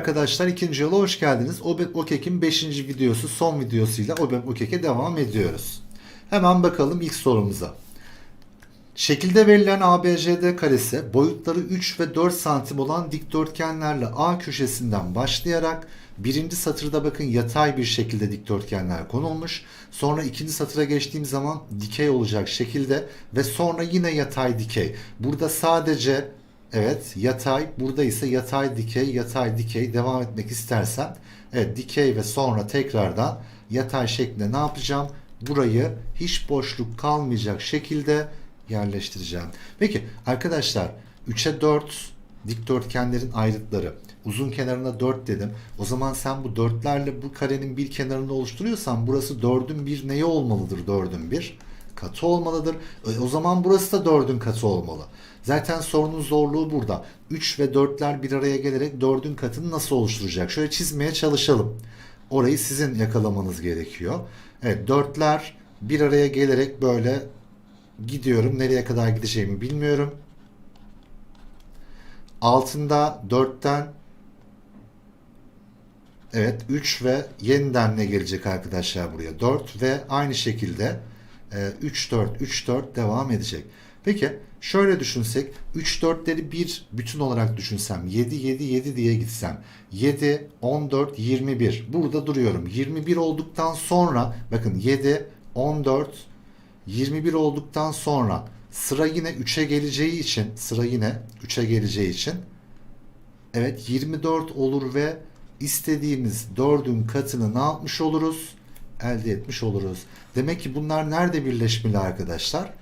arkadaşlar ikinci yola hoş geldiniz. Obek Okek'in 5. videosu son videosuyla Obek Okek'e devam ediyoruz. Hemen bakalım ilk sorumuza. Şekilde verilen ABCD karesi boyutları 3 ve 4 santim olan dikdörtgenlerle A köşesinden başlayarak birinci satırda bakın yatay bir şekilde dikdörtgenler konulmuş. Sonra ikinci satıra geçtiğim zaman dikey olacak şekilde ve sonra yine yatay dikey. Burada sadece evet yatay burada ise yatay dikey yatay dikey devam etmek istersen evet dikey ve sonra tekrardan yatay şeklinde ne yapacağım? Burayı hiç boşluk kalmayacak şekilde yerleştireceğim. Peki arkadaşlar 3'e 4 dikdörtgenlerin ayrıtları. Uzun kenarına 4 dedim. O zaman sen bu dörtlerle bu karenin bir kenarını oluşturuyorsan burası 4'ün bir neyi olmalıdır 4'ün bir? Katı olmalıdır. E, o zaman burası da 4'ün katı olmalı. Zaten sorunun zorluğu burada. 3 ve 4'ler bir araya gelerek 4'ün katını nasıl oluşturacak? Şöyle çizmeye çalışalım. Orayı sizin yakalamanız gerekiyor. Evet 4'ler bir araya gelerek böyle gidiyorum. Nereye kadar gideceğimi bilmiyorum. Altında 4'ten Evet 3 ve yeniden ne gelecek arkadaşlar buraya? 4 ve aynı şekilde 3 4 3 4 devam edecek. Peki şöyle düşünsek 3 4'leri bir bütün olarak düşünsem 7 7 7 diye gitsem 7 14 21 burada duruyorum. 21 olduktan sonra bakın 7 14 21 olduktan sonra sıra yine 3'e geleceği için sıra yine 3'e geleceği için evet 24 olur ve istediğimiz 4'ün katını ne yapmış oluruz? Elde etmiş oluruz. Demek ki bunlar nerede birleşmeli arkadaşlar?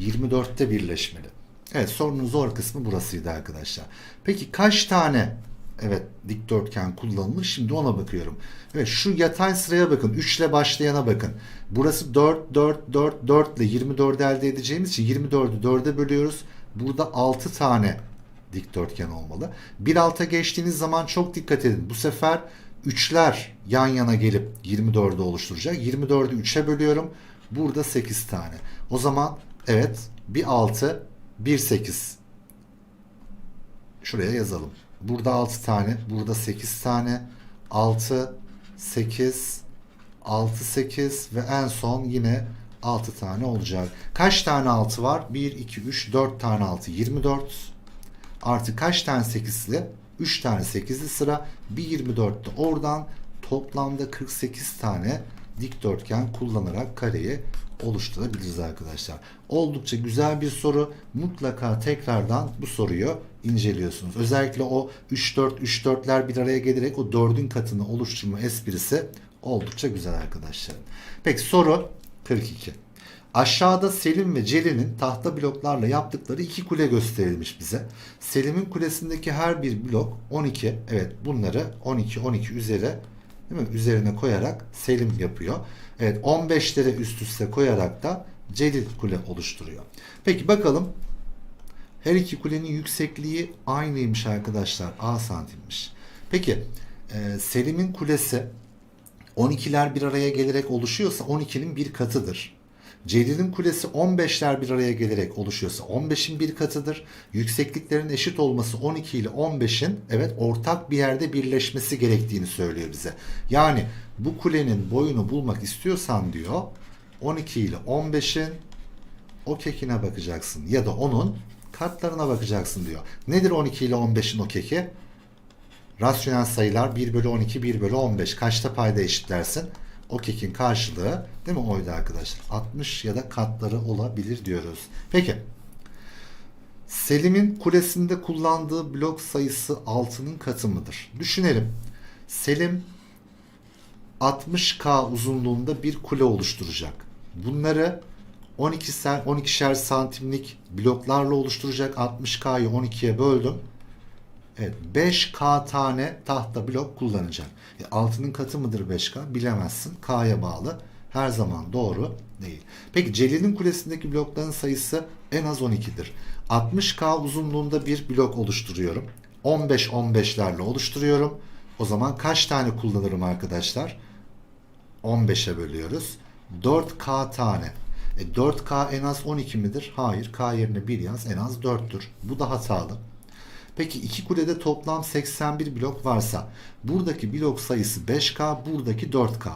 24'te birleşmeli. Evet sorunun zor kısmı burasıydı arkadaşlar. Peki kaç tane evet dikdörtgen kullanılmış? Şimdi ona bakıyorum. Evet şu yatay sıraya bakın. 3 ile başlayana bakın. Burası 4, 4, 4, 4 ile 24 elde edeceğimiz için 24'ü 4'e bölüyoruz. Burada 6 tane dikdörtgen olmalı. Bir alta geçtiğiniz zaman çok dikkat edin. Bu sefer 3'ler yan yana gelip 24'ü oluşturacak. 24'ü 3'e bölüyorum. Burada 8 tane. O zaman evet bir 6 bir 8 şuraya yazalım. Burada 6 tane, burada 8 tane, 6, 8, 6, 8 ve en son yine 6 tane olacak. Kaç tane 6 var? 1, 2, 3, 4 tane 6, 24. Artı kaç tane 8'li? 3 tane 8'li sıra. Bir 24'te oradan toplamda 48 tane dikdörtgen kullanarak kareyi oluşturabiliriz arkadaşlar. Oldukça güzel bir soru. Mutlaka tekrardan bu soruyu inceliyorsunuz. Özellikle o 3-4 3-4'ler bir araya gelerek o 4'ün katını oluşturma esprisi oldukça güzel arkadaşlar. Peki soru 42. Aşağıda Selim ve Celil'in tahta bloklarla yaptıkları iki kule gösterilmiş bize. Selim'in kulesindeki her bir blok 12. Evet bunları 12 12 üzeri değil mi? Üzerine koyarak Selim yapıyor. Evet 15'leri üst üste koyarak da Celil kule oluşturuyor. Peki bakalım her iki kulenin yüksekliği aynıymış arkadaşlar. A santimmiş. Peki e, Selim'in kulesi 12'ler bir araya gelerek oluşuyorsa 12'nin bir katıdır. Celil'in kulesi 15'ler bir araya gelerek oluşuyorsa 15'in bir katıdır. Yüksekliklerin eşit olması 12 ile 15'in evet ortak bir yerde birleşmesi gerektiğini söylüyor bize. Yani bu kulenin boyunu bulmak istiyorsan diyor 12 ile 15'in o kekine bakacaksın ya da onun katlarına bakacaksın diyor. Nedir 12 ile 15'in o keki? Rasyonel sayılar 1 bölü 12 1 bölü 15 kaçta payda eşitlersin? O kekin karşılığı değil mi oydu arkadaşlar? 60 ya da katları olabilir diyoruz. Peki. Selim'in kulesinde kullandığı blok sayısı 6'nın katı mıdır? Düşünelim. Selim 60K uzunluğunda bir kule oluşturacak. Bunları 12 sen 12'şer santimlik bloklarla oluşturacak. 60K'yı 12'ye böldüm. Evet 5K tane tahta blok kullanacak. E, altının katı mıdır 5K? Bilemezsin. K'ya bağlı. Her zaman doğru değil. Peki Celil'in kulesindeki blokların sayısı en az 12'dir. 60K uzunluğunda bir blok oluşturuyorum. 15 15'lerle oluşturuyorum. O zaman kaç tane kullanırım arkadaşlar? 15'e bölüyoruz. 4K tane. E 4K en az 12 midir? Hayır. K yerine 1 yaz en az 4'tür. Bu da hatalı. Peki iki kulede toplam 81 blok varsa buradaki blok sayısı 5K, buradaki 4K.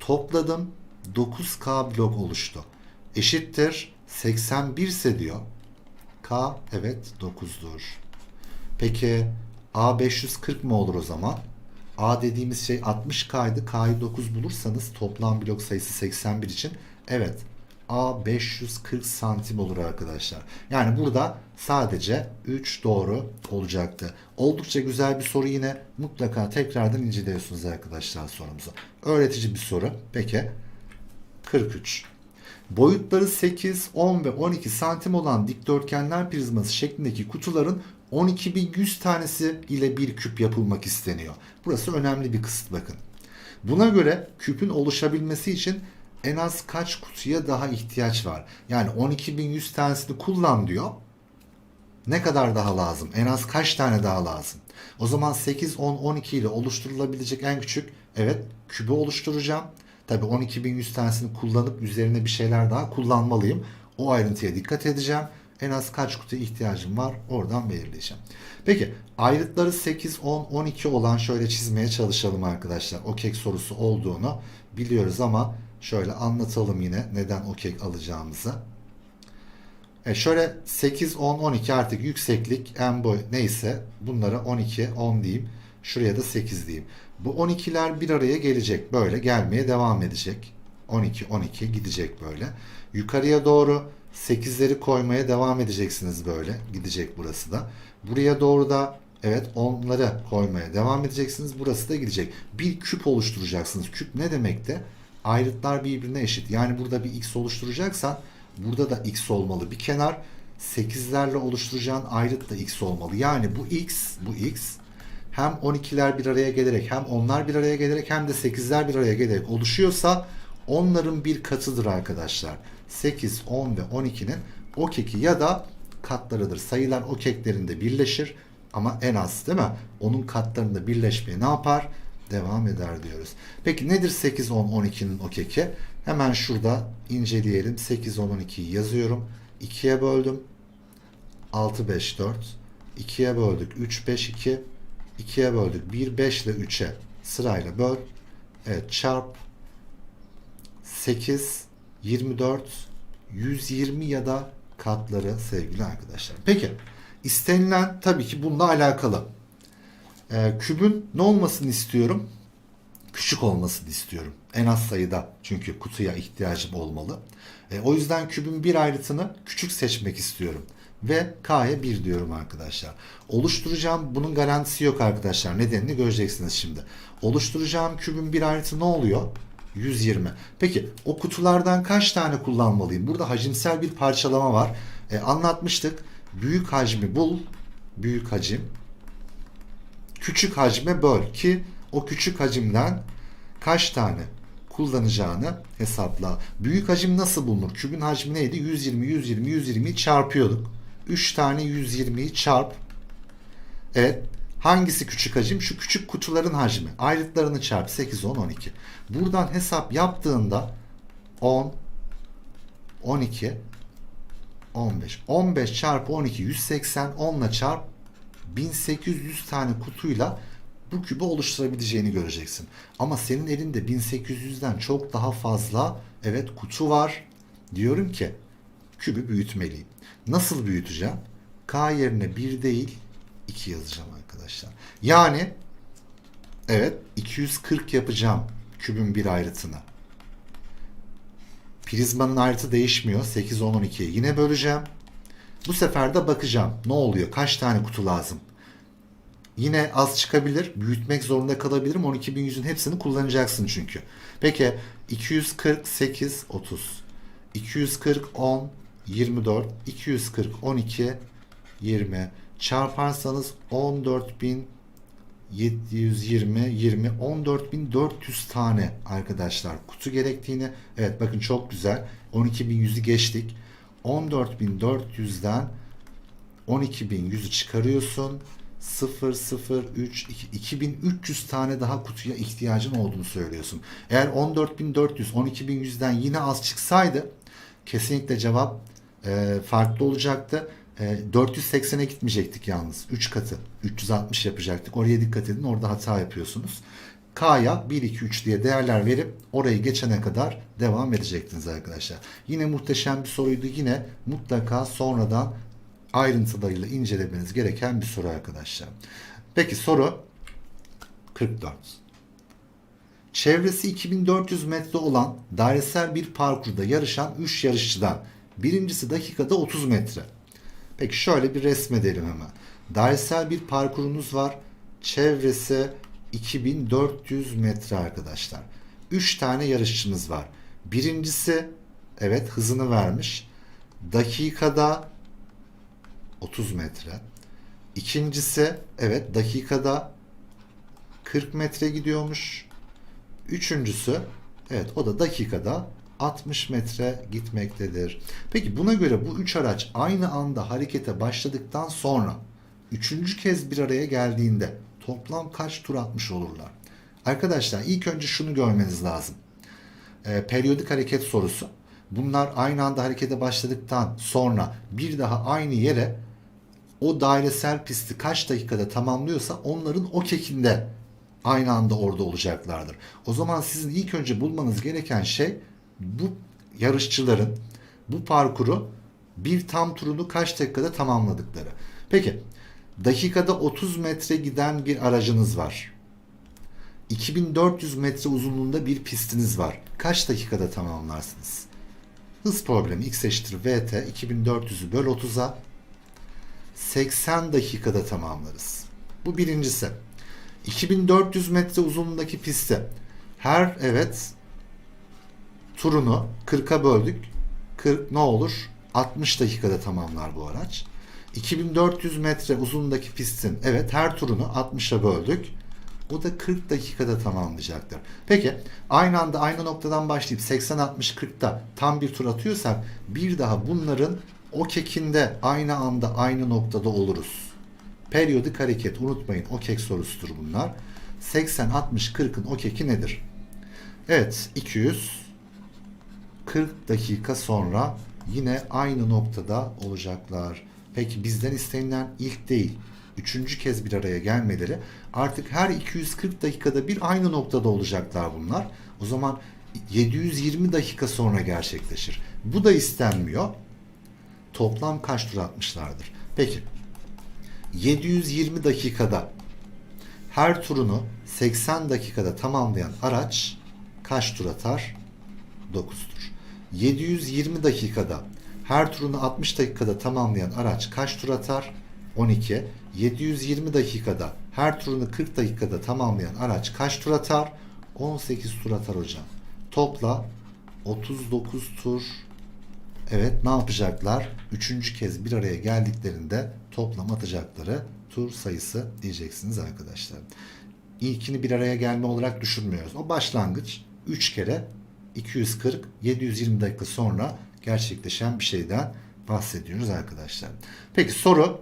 Topladım 9K blok oluştu. Eşittir 81 ise diyor. K evet 9'dur. Peki A 540 mı olur o zaman? A dediğimiz şey 60K'ydı. K'yı 9 bulursanız toplam blok sayısı 81 için evet A 540 santim olur arkadaşlar. Yani burada sadece 3 doğru olacaktı. Oldukça güzel bir soru yine mutlaka tekrardan inceliyorsunuz arkadaşlar sorumuzu. Öğretici bir soru. Peki 43. Boyutları 8, 10 ve 12 santim olan dikdörtgenler prizması şeklindeki kutuların 12.100 tanesi ile bir küp yapılmak isteniyor. Burası önemli bir kısıt bakın. Buna göre küpün oluşabilmesi için en az kaç kutuya daha ihtiyaç var? Yani 12.100 tanesini kullan diyor. Ne kadar daha lazım? En az kaç tane daha lazım? O zaman 8, 10, 12 ile oluşturulabilecek en küçük evet kübü oluşturacağım. Tabi 12.100 tanesini kullanıp üzerine bir şeyler daha kullanmalıyım. O ayrıntıya dikkat edeceğim. En az kaç kutuya ihtiyacım var oradan belirleyeceğim. Peki ayrıtları 8, 10, 12 olan şöyle çizmeye çalışalım arkadaşlar. O kek sorusu olduğunu biliyoruz ama şöyle anlatalım yine neden o kek alacağımızı. E şöyle 8, 10, 12 artık yükseklik en boy neyse bunlara 12, 10 diyeyim. Şuraya da 8 diyeyim. Bu 12'ler bir araya gelecek. Böyle gelmeye devam edecek. 12, 12 gidecek böyle. Yukarıya doğru 8'leri koymaya devam edeceksiniz böyle. Gidecek burası da. Buraya doğru da evet 10'ları koymaya devam edeceksiniz. Burası da gidecek. Bir küp oluşturacaksınız. Küp ne demekte? Ayrıtlar birbirine eşit. Yani burada bir x oluşturacaksan burada da x olmalı. Bir kenar 8'lerle oluşturacağın ayrıt da x olmalı. Yani bu x, bu x hem 12'ler bir araya gelerek hem onlar bir araya gelerek hem de 8'ler bir araya gelerek oluşuyorsa onların bir katıdır arkadaşlar. 8, 10 ve 12'nin o keki ya da katlarıdır. Sayılar o keklerinde birleşir ama en az değil mi? Onun katlarında birleşmeye ne yapar? Devam eder diyoruz. Peki nedir 8, 10, 12'nin o keki? Hemen şurada inceleyelim. 8, 10, 12'yi yazıyorum. 2'ye böldüm. 6, 5, 4. 2'ye böldük. 3, 5, 2. 2'ye böldük. 1, 5 ile 3'e sırayla böl. Evet çarp. 8, 24, 120 ya da katları sevgili arkadaşlar. Peki istenilen tabii ki bununla alakalı. Ee, kübün ne olmasını istiyorum? Küçük olmasını istiyorum. En az sayıda çünkü kutuya ihtiyacım olmalı. E, o yüzden kübün bir ayrıtını küçük seçmek istiyorum. Ve K'ya 1 diyorum arkadaşlar. Oluşturacağım bunun garantisi yok arkadaşlar. Nedenini göreceksiniz şimdi. Oluşturacağım kübün bir ayrıtı ne oluyor? 120. Peki o kutulardan kaç tane kullanmalıyım? Burada hacimsel bir parçalama var. E, anlatmıştık. Büyük hacmi bul. Büyük hacim. Küçük hacme böl ki o küçük hacimden kaç tane kullanacağını hesapla. Büyük hacim nasıl bulunur? Kübün hacmi neydi? 120, 120, 120'yi çarpıyorduk. 3 tane 120'yi çarp. Evet. Hangisi küçük hacim? Şu küçük kutuların hacmi. Ayrıtlarını çarp. 8, 10, 12. Buradan hesap yaptığında 10, 12, 15. 15 çarpı 12 180 10 ile çarp 1800 tane kutuyla bu kübü oluşturabileceğini göreceksin. Ama senin elinde 1800'den çok daha fazla evet kutu var. Diyorum ki kübü büyütmeliyim. Nasıl büyüteceğim? K yerine 1 değil 2 yazacağım arkadaşlar. Yani evet 240 yapacağım kübün bir ayrıtını. Prizmanın ayrıtı değişmiyor. 8, 10, 12'ye yine böleceğim. Bu sefer de bakacağım. Ne oluyor? Kaç tane kutu lazım? Yine az çıkabilir. Büyütmek zorunda kalabilirim. 12.100'ün hepsini kullanacaksın çünkü. Peki 248 30. 240 10 24. 240 12 20. Çarparsanız 14.720 20 14.400 tane arkadaşlar kutu gerektiğini evet bakın çok güzel 12.100'ü geçtik 14.400'den 12.100'ü çıkarıyorsun 0 0 3 2, 2300 tane daha kutuya ihtiyacın olduğunu söylüyorsun. Eğer 14.400 12.100'den yine az çıksaydı kesinlikle cevap e, farklı olacaktı. E, 480'e gitmeyecektik yalnız. 3 katı. 360 yapacaktık. Oraya dikkat edin. Orada hata yapıyorsunuz. K'ya 1, 2, 3 diye değerler verip orayı geçene kadar devam edecektiniz arkadaşlar. Yine muhteşem bir soruydu. Yine mutlaka sonradan ayrıntılarıyla incelemeniz gereken bir soru arkadaşlar. Peki soru 44. Çevresi 2400 metre olan dairesel bir parkurda yarışan 3 yarışçıdan birincisi dakikada 30 metre. Peki şöyle bir resmedelim hemen. Dairesel bir parkurunuz var. Çevresi 2400 metre arkadaşlar. 3 tane yarışçınız var. Birincisi evet hızını vermiş. Dakikada 30 metre. İkincisi evet dakikada 40 metre gidiyormuş. Üçüncüsü evet o da dakikada 60 metre gitmektedir. Peki buna göre bu üç araç aynı anda harekete başladıktan sonra üçüncü kez bir araya geldiğinde toplam kaç tur atmış olurlar? Arkadaşlar ilk önce şunu görmeniz lazım. Ee, periyodik hareket sorusu. Bunlar aynı anda harekete başladıktan sonra bir daha aynı yere o dairesel pisti kaç dakikada tamamlıyorsa onların o kekinde aynı anda orada olacaklardır. O zaman sizin ilk önce bulmanız gereken şey bu yarışçıların bu parkuru bir tam turunu kaç dakikada tamamladıkları. Peki dakikada 30 metre giden bir aracınız var. 2400 metre uzunluğunda bir pistiniz var. Kaç dakikada tamamlarsınız? Hız problemi x eşittir vt 2400'ü böl 30'a 80 dakikada tamamlarız. Bu birincisi. 2400 metre uzunluğundaki pistte her evet turunu 40'a böldük. 40 ne olur? 60 dakikada tamamlar bu araç. 2400 metre uzunluğundaki pistin evet her turunu 60'a böldük. O da 40 dakikada tamamlayacaktır. Peki aynı anda aynı noktadan başlayıp 80 60 40'ta tam bir tur atıyorsak bir daha bunların o kekinde aynı anda aynı noktada oluruz. Periyodik hareket unutmayın o kek sorusudur bunlar. 80 60 40'ın o keki nedir? Evet 200 40 dakika sonra yine aynı noktada olacaklar. Peki bizden istenilen ilk değil, üçüncü kez bir araya gelmeleri artık her 240 dakikada bir aynı noktada olacaklar bunlar. O zaman 720 dakika sonra gerçekleşir. Bu da istenmiyor. Toplam kaç tur atmışlardır? Peki 720 dakikada her turunu 80 dakikada tamamlayan araç kaç tur atar? 9 tur. 720 dakikada her turunu 60 dakikada tamamlayan araç kaç tur atar? 12. 720 dakikada her turunu 40 dakikada tamamlayan araç kaç tur atar? 18 tur atar hocam. Topla 39 tur. Evet ne yapacaklar? Üçüncü kez bir araya geldiklerinde toplam atacakları tur sayısı diyeceksiniz arkadaşlar. İlkini bir araya gelme olarak düşünmüyoruz. O başlangıç 3 kere 240 720 dakika sonra gerçekleşen bir şeyden bahsediyoruz arkadaşlar. Peki soru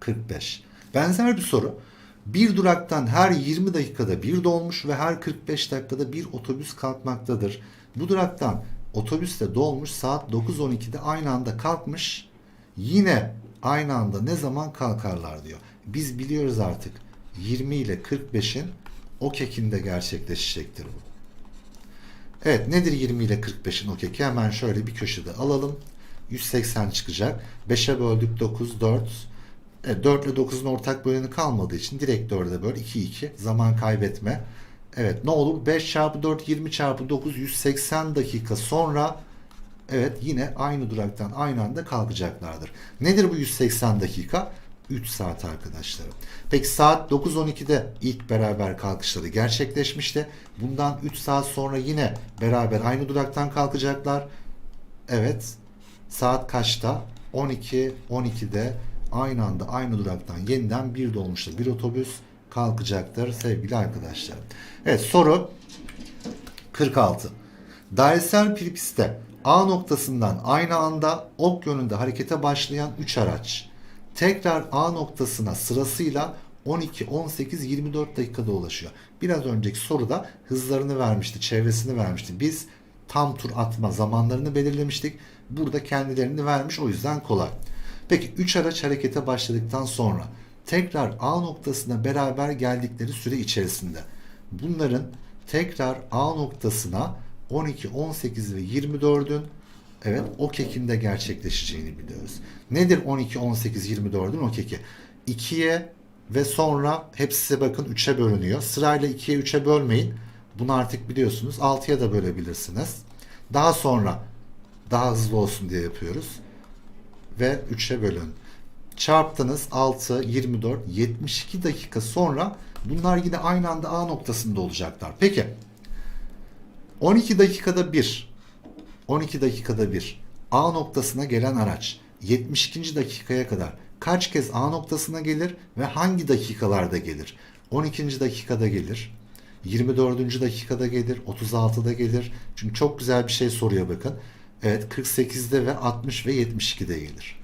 45. Benzer bir soru. Bir duraktan her 20 dakikada bir dolmuş ve her 45 dakikada bir otobüs kalkmaktadır. Bu duraktan otobüs de dolmuş saat 9.12'de aynı anda kalkmış. Yine aynı anda ne zaman kalkarlar diyor. Biz biliyoruz artık 20 ile 45'in o kekinde gerçekleşecektir bu. Evet nedir 20 ile 45'in o keki? Hemen şöyle bir köşede alalım. 180 çıkacak. 5'e böldük 9, 4. Evet, 4 ile 9'un ortak böleni kalmadığı için direkt 4'e böl 2, 2. Zaman kaybetme. Evet ne olur? 5 çarpı 4, 20 çarpı 9, 180 dakika sonra evet yine aynı duraktan aynı anda kalkacaklardır. Nedir bu 180 dakika? 3 saat arkadaşlarım. Peki saat 9.12'de ilk beraber kalkışları gerçekleşmişti. Bundan 3 saat sonra yine beraber aynı duraktan kalkacaklar. Evet. Saat kaçta? 12 12'de aynı anda aynı duraktan yeniden bir dolmuşta bir otobüs kalkacaktır sevgili arkadaşlar. Evet soru 46. Dairesel bir pistte A noktasından aynı anda ok yönünde harekete başlayan 3 araç tekrar A noktasına sırasıyla 12, 18, 24 dakikada ulaşıyor. Biraz önceki soruda hızlarını vermişti, çevresini vermişti. Biz tam tur atma zamanlarını belirlemiştik. Burada kendilerini vermiş o yüzden kolay. Peki 3 araç harekete başladıktan sonra tekrar A noktasına beraber geldikleri süre içerisinde bunların tekrar A noktasına 12, 18 ve 24'ün evet o kekinde gerçekleşeceğini biliyoruz. Nedir 12, 18, 24'ün o keki? 2'ye ve sonra hepsi bakın 3'e bölünüyor. Sırayla 2'ye 3'e bölmeyin. Bunu artık biliyorsunuz. 6'ya da bölebilirsiniz. Daha sonra daha hızlı olsun diye yapıyoruz. Ve 3'e bölün. Çarptınız 6, 24, 72 dakika sonra bunlar yine aynı anda A noktasında olacaklar. Peki 12 dakikada bir 12 dakikada bir A noktasına gelen araç 72. dakikaya kadar kaç kez A noktasına gelir ve hangi dakikalarda gelir? 12. dakikada gelir. 24. dakikada gelir, 36'da gelir. Çünkü çok güzel bir şey soruyor bakın. Evet 48'de ve 60 ve 72'de gelir.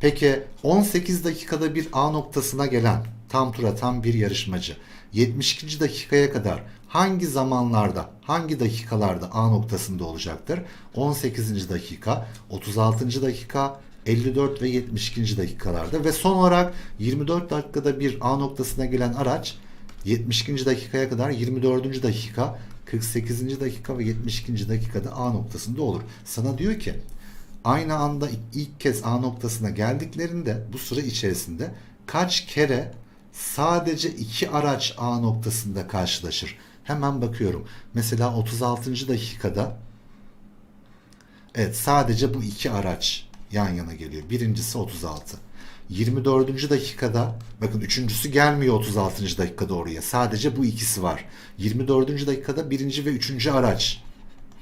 Peki 18 dakikada bir A noktasına gelen tam tura tam bir yarışmacı 72. dakikaya kadar hangi zamanlarda, hangi dakikalarda A noktasında olacaktır? 18. dakika, 36. dakika, 54 ve 72. dakikalarda ve son olarak 24 dakikada bir A noktasına gelen araç 72. dakikaya kadar 24. dakika, 48. dakika ve 72. dakikada A noktasında olur. Sana diyor ki aynı anda ilk kez A noktasına geldiklerinde bu süre içerisinde kaç kere sadece iki araç A noktasında karşılaşır? Hemen bakıyorum. Mesela 36. dakikada evet sadece bu iki araç yan yana geliyor. Birincisi 36. 24. dakikada bakın üçüncüsü gelmiyor 36. dakikada oraya. Sadece bu ikisi var. 24. dakikada birinci ve üçüncü araç.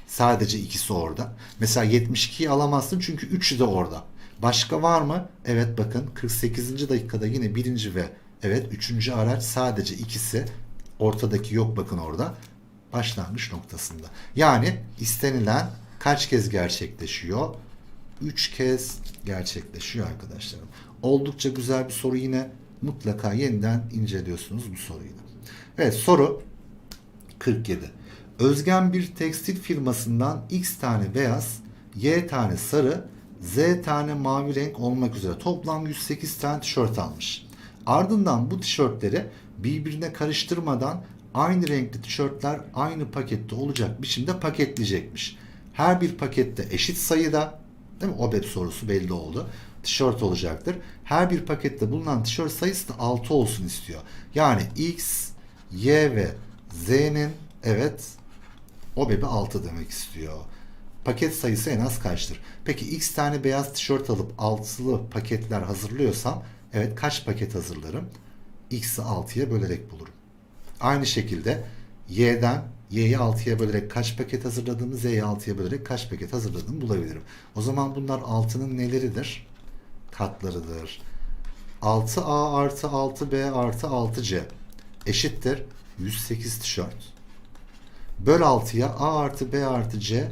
Sadece ikisi orada. Mesela 72'yi alamazsın çünkü üçü de orada. Başka var mı? Evet bakın 48. dakikada yine birinci ve evet üçüncü araç sadece ikisi. Ortadaki yok bakın orada. Başlangıç noktasında. Yani istenilen kaç kez gerçekleşiyor? 3 kez gerçekleşiyor arkadaşlarım. Oldukça güzel bir soru yine mutlaka yeniden inceliyorsunuz bu soruyu. Evet soru 47. Özgen bir tekstil firmasından X tane beyaz, Y tane sarı, Z tane mavi renk olmak üzere toplam 108 tane tişört almış. Ardından bu tişörtleri birbirine karıştırmadan aynı renkli tişörtler aynı pakette olacak biçimde paketleyecekmiş. Her bir pakette eşit sayıda değil mi? OBEP sorusu belli oldu. Tişört olacaktır. Her bir pakette bulunan tişört sayısı da 6 olsun istiyor. Yani X, Y ve Z'nin evet OBEP'i 6 demek istiyor. Paket sayısı en az kaçtır? Peki X tane beyaz tişört alıp altılı paketler hazırlıyorsam evet kaç paket hazırlarım? X'i 6'ya bölerek bulurum. Aynı şekilde Y'den Y'yi 6'ya bölerek kaç paket hazırladığımı Z'yi 6'ya bölerek kaç paket hazırladığımı bulabilirim. O zaman bunlar 6'nın neleridir? Katlarıdır. 6A artı 6B artı 6C eşittir 108 tişört. Böl 6'ya A artı B artı C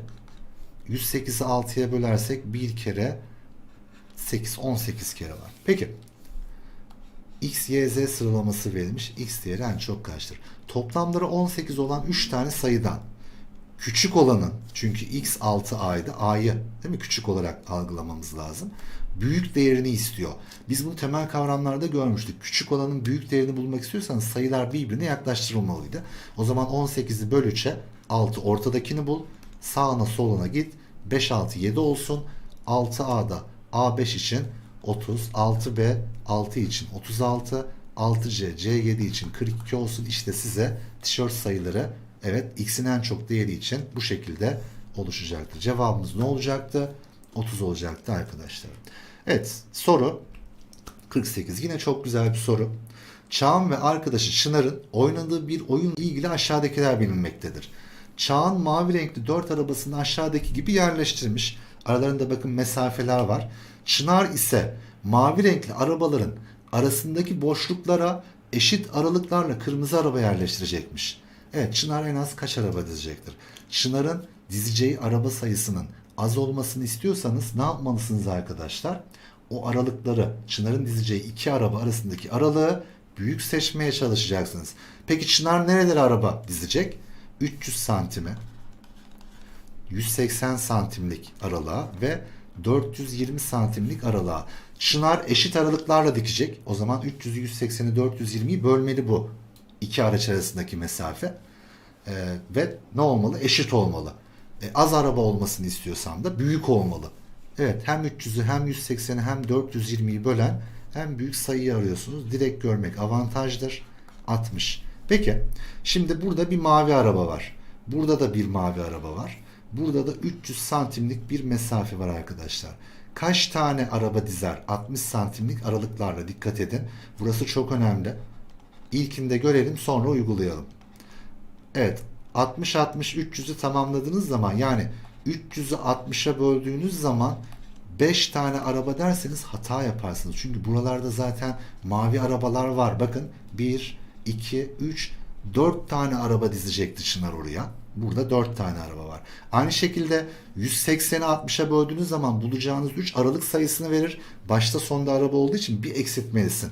108'i 6'ya bölersek bir kere 8, 18 kere var. Peki X, Y, Z sıralaması verilmiş. X değeri en çok kaçtır? Toplamları 18 olan 3 tane sayıdan küçük olanın çünkü X 6A'ydı. A'yı değil mi? Küçük olarak algılamamız lazım. Büyük değerini istiyor. Biz bunu temel kavramlarda görmüştük. Küçük olanın büyük değerini bulmak istiyorsanız sayılar birbirine yaklaştırılmalıydı. O zaman 18'i böl 3'e 6 ortadakini bul. Sağına soluna git. 5 6 7 olsun. 6A'da A5 için 30, 6B 6 için 36, 6C C7 için 42 olsun. İşte size tişört sayıları evet X'in en çok değeri için bu şekilde oluşacaktır. Cevabımız ne olacaktı? 30 olacaktı arkadaşlar. Evet soru 48 yine çok güzel bir soru. Çağan ve arkadaşı Çınar'ın oynadığı bir oyunla ilgili aşağıdakiler bilinmektedir. Çağan mavi renkli dört arabasını aşağıdaki gibi yerleştirmiş. Aralarında bakın mesafeler var. Çınar ise mavi renkli arabaların arasındaki boşluklara eşit aralıklarla kırmızı araba yerleştirecekmiş. Evet Çınar en az kaç araba dizecektir? Çınar'ın dizeceği araba sayısının az olmasını istiyorsanız ne yapmalısınız arkadaşlar? O aralıkları Çınar'ın dizeceği iki araba arasındaki aralığı büyük seçmeye çalışacaksınız. Peki Çınar nerelere araba dizecek? 300 santime 180 santimlik aralığa ve 420 santimlik aralığa. Çınar eşit aralıklarla dikecek. O zaman 300'ü 180'i 420'yi bölmeli bu. iki araç arasındaki mesafe. Ee, ve ne olmalı? Eşit olmalı. E, az araba olmasını istiyorsam da büyük olmalı. Evet hem 300'ü hem 180'i hem 420'yi bölen hem büyük sayıyı arıyorsunuz. Direkt görmek avantajdır. 60. Peki şimdi burada bir mavi araba var. Burada da bir mavi araba var. Burada da 300 santimlik bir mesafe var arkadaşlar. Kaç tane araba dizer? 60 santimlik aralıklarla dikkat edin. Burası çok önemli. İlkinde görelim sonra uygulayalım. Evet 60 60 300'ü tamamladığınız zaman yani 300'ü 60'a böldüğünüz zaman 5 tane araba derseniz hata yaparsınız. Çünkü buralarda zaten mavi arabalar var. Bakın 1, 2, 3, 4 tane araba dizecekti Çınar oraya. Burada 4 tane araba var. Aynı şekilde 180'i 60'a böldüğünüz zaman bulacağınız 3 aralık sayısını verir. Başta sonda araba olduğu için bir eksiltmelisin.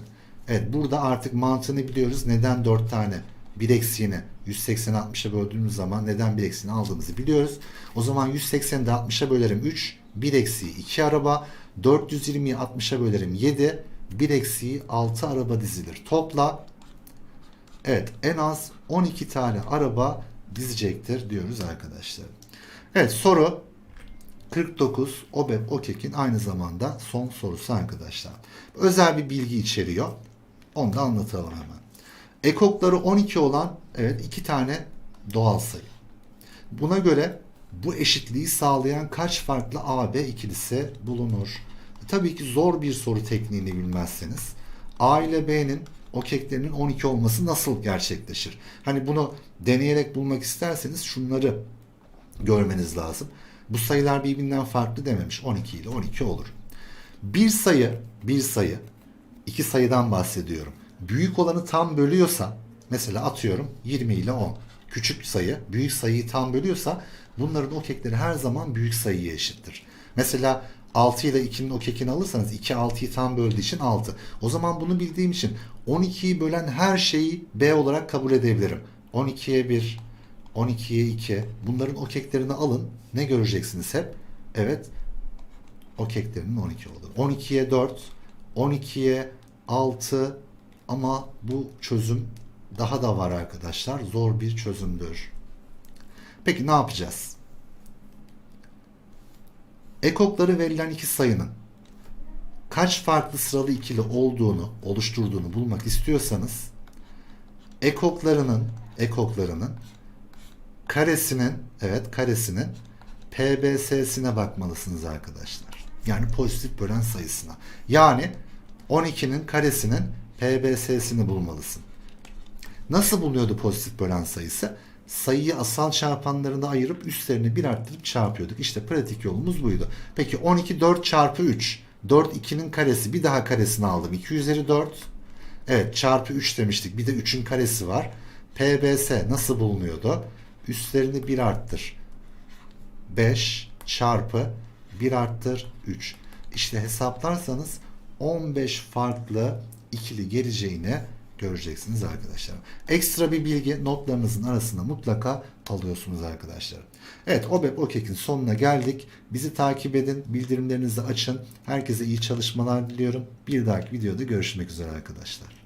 Evet burada artık mantığını biliyoruz. Neden 4 tane? Bir eksiğini 180'i 60'a böldüğümüz zaman neden bir eksiğini aldığımızı biliyoruz. O zaman 180'i de 60'a bölerim 3. Bir eksiği 2 araba. 420'yi 60'a bölerim 7. Bir eksiği 6 araba dizilir. Topla Evet en az 12 tane araba dizecektir diyoruz arkadaşlar. Evet soru 49 OBEP OKEK'in aynı zamanda son sorusu arkadaşlar. Özel bir bilgi içeriyor. Onu da anlatalım hemen. Ekokları 12 olan evet iki tane doğal sayı. Buna göre bu eşitliği sağlayan kaç farklı AB ikilisi bulunur? Tabii ki zor bir soru tekniğini bilmezseniz A ile B'nin okeklerinin 12 olması nasıl gerçekleşir? Hani bunu deneyerek bulmak isterseniz şunları görmeniz lazım. Bu sayılar birbirinden farklı dememiş. 12 ile 12 olur. Bir sayı, bir sayı, iki sayıdan bahsediyorum. Büyük olanı tam bölüyorsa, mesela atıyorum 20 ile 10. Küçük sayı, büyük sayıyı tam bölüyorsa bunların okekleri her zaman büyük sayıya eşittir. Mesela 6 ile 2'nin okekini alırsanız 2 6'yı tam böldüğü için 6. O zaman bunu bildiğim için 12'yi bölen her şeyi B olarak kabul edebilirim. 12'ye 1, 12'ye 2 bunların okeklerini alın. Ne göreceksiniz hep? Evet okeklerinin 12 olduğunu. 12'ye 4, 12'ye 6 ama bu çözüm daha da var arkadaşlar. Zor bir çözümdür. Peki ne yapacağız? Ekokları verilen iki sayının kaç farklı sıralı ikili olduğunu, oluşturduğunu bulmak istiyorsanız ekoklarının ekoklarının karesinin evet karesinin PBS'sine bakmalısınız arkadaşlar. Yani pozitif bölen sayısına. Yani 12'nin karesinin PBS'sini bulmalısın. Nasıl bulunuyordu pozitif bölen sayısı? Sayıyı asal çarpanlarına ayırıp üstlerini bir arttırıp çarpıyorduk. İşte pratik yolumuz buydu. Peki 12 4 çarpı 3. 4 2'nin karesi bir daha karesini aldım. 2 üzeri 4. Evet çarpı 3 demiştik. Bir de 3'ün karesi var. PBS nasıl bulunuyordu? Üstlerini bir arttır. 5 çarpı 1 arttır 3. İşte hesaplarsanız 15 farklı ikili geleceğini göreceksiniz arkadaşlar. Ekstra bir bilgi notlarınızın arasında mutlaka alıyorsunuz arkadaşlar. Evet OBEP OKEK'in sonuna geldik. Bizi takip edin, bildirimlerinizi açın. Herkese iyi çalışmalar diliyorum. Bir dahaki videoda görüşmek üzere arkadaşlar.